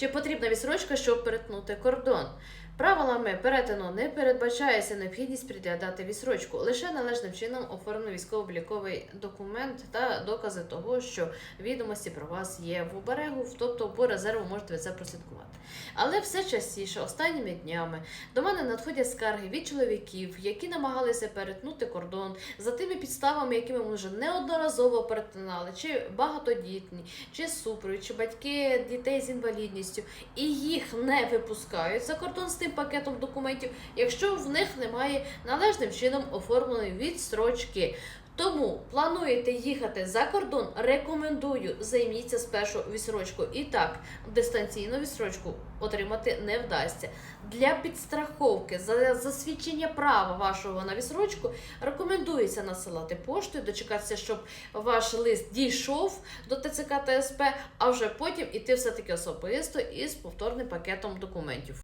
Чи потрібна відсрочка, щоб перетнути кордон? Правилами перетину не передбачається необхідність приглядати відсрочку, лише належним чином оформлений військово-обліковий документ та докази того, що відомості про вас є в оберегу, тобто по резерву можете це прослідкувати. Але все частіше, останніми днями, до мене надходять скарги від чоловіків, які намагалися перетнути кордон за тими підставами, якими ми вже неодноразово перетинали, чи багатодітні, чи супровід, чи батьки дітей з інвалідністю, і їх не випускають за кордон з тим пакетом документів, якщо в них немає належним чином оформленої відстрочки. Тому плануєте їхати за кордон, рекомендую займіться спершу відсрочкою. І так, дистанційну відсрочку отримати не вдасться. Для підстраховки за засвідчення права вашого на відсрочку рекомендується насилати поштою, дочекатися, щоб ваш лист дійшов до ТЦК та СП, а вже потім іти все таки особисто із повторним пакетом документів.